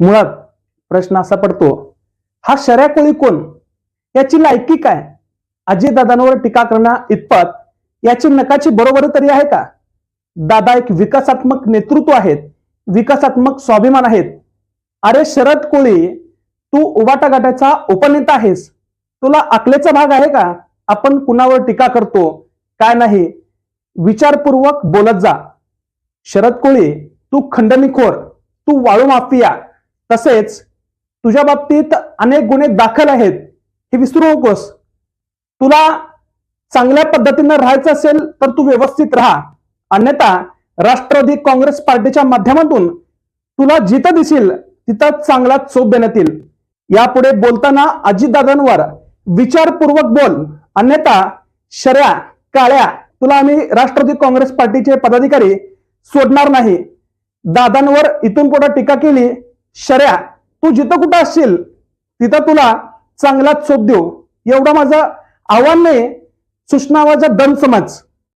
मुळात प्रश्न असा पडतो हा शर्या कोळी कोण? याची लायकी काय? अजितदादांवर टीका करणं इतपत याची नकाची बरोबर तरी आहे का? दादा एक विकासात्मक नेतृत्व आहेत विकासात्मक स्वाभिमान आहेत. अरे शरद कोळी तू उबाटा गटाचा उपनेता आहेस. तुला अकलेचा भाग आहे का? आपण कुणावर टीका करतो? काय नाही. विचारपूर्वक बोलत जा. शरद कोळी तू खंडणीखोर तू वाळू माफिया. तसेच तुझ्या बाबतीत अनेक गुन्हे दाखल आहेत. हे विसरू नकोस. तुला चांगल्या पद्धतीनं राहायचं असेल तर तू व्यवस्थित राहा. अन्यथा राष्ट्रवादी काँग्रेस पार्टीच्या माध्यमातून तुला जिथं दिसेल तिथं चांगला चोप देण्यात येईल. यापुढे बोलताना अजितदादांवर विचारपूर्वक बोल. अन्यथा शर्या काळ्या तुला आम्ही राष्ट्रवादी काँग्रेस पार्टीचे पदाधिकारी सोडणार नाही. दादांवर इथून पुढे टीका केली शर्या तू जिथं कुठं असशील तिथं तुला चांगला चोप देऊ. एवढं माझं आव्हान नाही. सूचनावाचा दम समज.